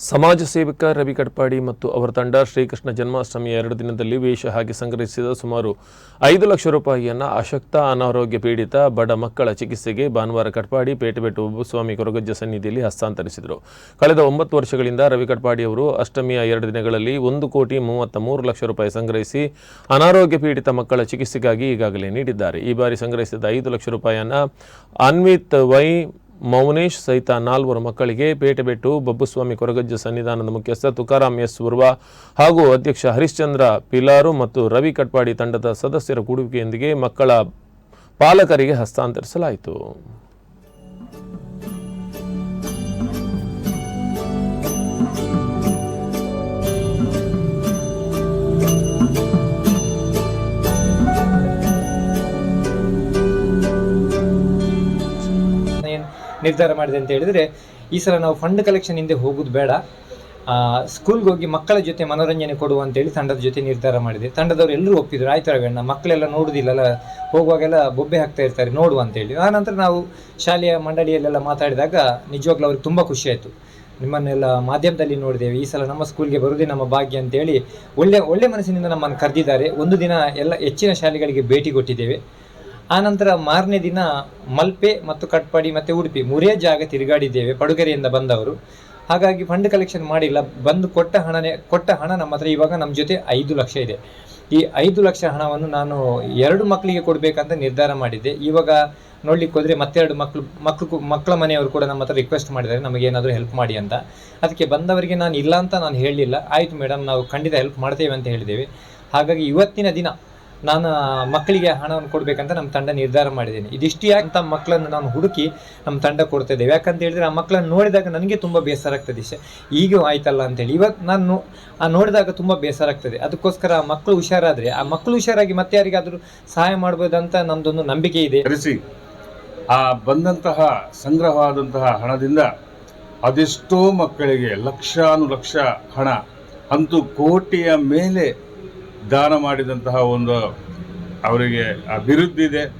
ಸಮಾಜ ಸೇವಕ ರವಿ ಕಟ್ಪಾಡಿ ಮತ್ತು ಅವರ ತಂಡ ಶ್ರೀಕೃಷ್ಣ ಜನ್ಮಾಷ್ಟಮಿಯ ಎರಡು ದಿನದಲ್ಲಿ ವೇಷ ಹಾಕಿ ಸಂಗ್ರಹಿಸಿದ ಸುಮಾರು ಐದು ಲಕ್ಷ ರೂಪಾಯಿಯನ್ನು ಅಶಕ್ತ ಅನಾರೋಗ್ಯ ಪೀಡಿತ ಬಡ ಮಕ್ಕಳ ಚಿಕಿತ್ಸೆಗೆ ಭಾನುವಾರ ಕಟ್ಪಾಡಿ ಪೇಟೆಬೆಟ್ಟು ಒಬ್ಬಸ್ವಾಮಿ ಕೊರಗಜ್ಜ ಸನ್ನಿಧಿಯಲ್ಲಿ ಹಸ್ತಾಂತರಿಸಿದರು. ಕಳೆದ ಒಂಬತ್ತು ವರ್ಷಗಳಿಂದ ರವಿ ಕಟ್ಪಾಡಿ ಅವರು ಅಷ್ಟಮಿಯ ಎರಡು ದಿನಗಳಲ್ಲಿ ಒಂದು ಕೋಟಿ ಮೂವತ್ತ ಮೂರು ಲಕ್ಷ ರೂಪಾಯಿ ಸಂಗ್ರಹಿಸಿ ಅನಾರೋಗ್ಯ ಪೀಡಿತ ಮಕ್ಕಳ ಚಿಕಿತ್ಸೆಗಾಗಿ ಈಗಾಗಲೇ ನೀಡಿದ್ದಾರೆ. ಈ ಬಾರಿ ಸಂಗ್ರಹಿಸಿದ ಐದು ಲಕ್ಷ ರೂಪಾಯಿಯನ್ನು ಅನ್ವಿತ್ ವೈ ಮೌನೇಶ್ ಸಹಿತ ನಾಲ್ವರು ಮಕ್ಕಳಿಗೆ ಪೇಟೆ ಬಿಟ್ಟು ಬಬ್ಬುಸ್ವಾಮಿ ಕೊರಗಜ್ಜ ಸನ್ನಿಧಾನದ ಮುಖ್ಯಸ್ಥ ತುಕಾರಾಮ್ ಎಸ್ ಉರ್ವ ಹಾಗೂ ಅಧ್ಯಕ್ಷ ಹರಿಶ್ಚಂದ್ರ ಪಿಲಾರು ಮತ್ತು ರವಿ ಕಟ್ಪಾಡಿ ತಂಡದ ಸದಸ್ಯರ ಕೂಡುವಿಕೆಯೊಂದಿಗೆ ಮಕ್ಕಳ ಪಾಲಕರಿಗೆ ಹಸ್ತಾಂತರಿಸಲಾಯಿತು. ನಿರ್ಧಾರ ಮಾಡಿದೆ ಅಂತ ಹೇಳಿದ್ರೆ, ಈ ಸಲ ನಾವು ಫಂಡ್ ಕಲೆಕ್ಷನ್ ಹಿಂದೆ ಹೋಗುದು ಬೇಡ. ಸ್ಕೂಲ್ಗೆ ಹೋಗಿ ಮಕ್ಕಳ ಜೊತೆ ಮನೋರಂಜನೆ ಕೊಡುವ ಅಂತೇಳಿ ತಂಡದ ಜೊತೆ ನಿರ್ಧಾರ ಮಾಡಿದೆ. ತಂಡದವರು ಎಲ್ಲರೂ ಒಪ್ಪಿದ್ರು, ಆಯ್ತು ರವಣ್ಣ ಮಕ್ಕಳೆಲ್ಲ ನೋಡುದಿಲ್ಲಲ್ಲ, ಹೋಗುವಾಗೆಲ್ಲ ಬೊಬ್ಬೆ ಹಾಕ್ತಾ ಇರ್ತಾರೆ, ನೋಡುವ ಅಂತೇಳಿ ಆ ನಂತರ ನಾವು ಶಾಲೆಯ ಮಂಡಳಿಯಲ್ಲೆಲ್ಲ ಮಾತಾಡಿದಾಗ ನಿಜವಾಗ್ಲೂ ಅವ್ರಿಗೆ ತುಂಬ ಖುಷಿ ಆಯಿತು. ನಿಮ್ಮನ್ನೆಲ್ಲ ಮಾಧ್ಯಮದಲ್ಲಿ ನೋಡಿದ್ದೇವೆ, ಈ ಸಲ ನಮ್ಮ ಸ್ಕೂಲ್ಗೆ ಬರುವುದೇ ನಮ್ಮ ಭಾಗ್ಯ ಅಂತೇಳಿ ಒಳ್ಳೆ ಒಳ್ಳೆ ಮನಸ್ಸಿನಿಂದ ನಮ್ಮನ್ನು ಕರೆದಿದ್ದಾರೆ. ಒಂದು ದಿನ ಎಲ್ಲ ಹೆಚ್ಚಿನ ಶಾಲೆಗಳಿಗೆ ಭೇಟಿ ಕೊಟ್ಟಿದ್ದೇವೆ. ಆನಂತರ ಮಾರನೇ ದಿನ ಮಲ್ಪೆ ಮತ್ತು ಕಟ್ಪಾಡಿ ಮತ್ತು ಉಡುಪಿ ಮೂರೇ ಜಾಗ ತಿರುಗಾಡಿದ್ದೇವೆ, ಪಡುಗೆರೆಯಿಂದ ಬಂದವರು. ಹಾಗಾಗಿ ಫಂಡ್ ಕಲೆಕ್ಷನ್ ಮಾಡಿಲ್ಲ, ಬಂದು ಕೊಟ್ಟ ಹಣನೇ, ಕೊಟ್ಟ ಹಣ ನಮ್ಮ ಹತ್ರ ಇವಾಗ ನಮ್ಮ ಜೊತೆ ಐದು ಲಕ್ಷ ಇದೆ. ಈ ಐದು ಲಕ್ಷ ಹಣವನ್ನು ನಾನು ಎರಡು ಮಕ್ಕಳಿಗೆ ಕೊಡಬೇಕಂತ ನಿರ್ಧಾರ ಮಾಡಿದ್ದೆ. ಇವಾಗ ನೋಡ್ಲಿಕ್ಕೆ ಹೋದ್ರೆ ಮತ್ತೆರಡು ಮಕ್ಕಳು ಮಕ್ಕಳು ಮಕ್ಕಳ ಮನೆಯವರು ಕೂಡ ನಮ್ಮ ಹತ್ರ ರಿಕ್ವೆಸ್ಟ್ ಮಾಡಿದ್ದಾರೆ, ನಮಗೆ ಏನಾದರೂ ಹೆಲ್ಪ್ ಮಾಡಿ ಅಂತ. ಅದಕ್ಕೆ ಬಂದವರಿಗೆ ನಾನು ಇಲ್ಲ ಅಂತ ನಾನು ಹೇಳಲಿಲ್ಲ ಆಯಿತು ಮೇಡಮ್ ನಾವು ಖಂಡಿತ ಹೆಲ್ಪ್ ಮಾಡ್ತೇವೆ ಅಂತ ಹೇಳಿದ್ದೇವೆ. ಹಾಗಾಗಿ ಇವತ್ತಿನ ದಿನ ನಾನು ಮಕ್ಕಳಿಗೆ ಹಣವನ್ನು ಕೊಡಬೇಕಂತ ನಮ್ಮ ತಂಡ ನಿರ್ಧಾರ ಮಾಡಿದ್ದೀನಿ. ಇದಿಷ್ಟು ಅಂತ ಮಕ್ಕಳನ್ನು ನಾನು ಹುಡುಕಿ ನಮ್ಮ ತಂಡ ಕೊಡ್ತಾ ಇದ್ದೇವೆ. ಯಾಕಂತ ಹೇಳಿದ್ರೆ ಆ ಮಕ್ಕಳನ್ನು ನೋಡಿದಾಗ ನನಗೆ ತುಂಬ ಬೇಸರ ಆಗ್ತದೆ ಶ- ಈಗೂ ಆಯ್ತಲ್ಲ ಅಂತೇಳಿ ಇವತ್ತು ನಾನು ಆ ನೋಡಿದಾಗ ತುಂಬ ಬೇಸರ ಆಗ್ತದೆ. ಅದಕ್ಕೋಸ್ಕರ ಆ ಮಕ್ಕಳು ಹುಷಾರಾದರೆ, ಆ ಮಕ್ಕಳು ಹುಷಾರಾಗಿ ಮತ್ತೆ ಯಾರಿಗಾದರೂ ಸಹಾಯ ಮಾಡ್ಬೋದಂತ ನಮ್ಮದೊಂದು ನಂಬಿಕೆ ಇದೆ. ಆ ಬಂದಂತಹ ಸಂಗ್ರಹವಾದಂತಹ ಹಣದಿಂದ ಅದೆಷ್ಟೋ ಮಕ್ಕಳಿಗೆ ಲಕ್ಷಾನು ಲಕ್ಷ ಹಣ, ಅಂತೂ ಕೋಟಿಯ ಮೇಲೆ ದಾನ ಮಾಡಿದಂತಹ ಒಂದು ಅವರಿಗೆ ಅಭಿವೃದ್ಧಿ ಇದೆ.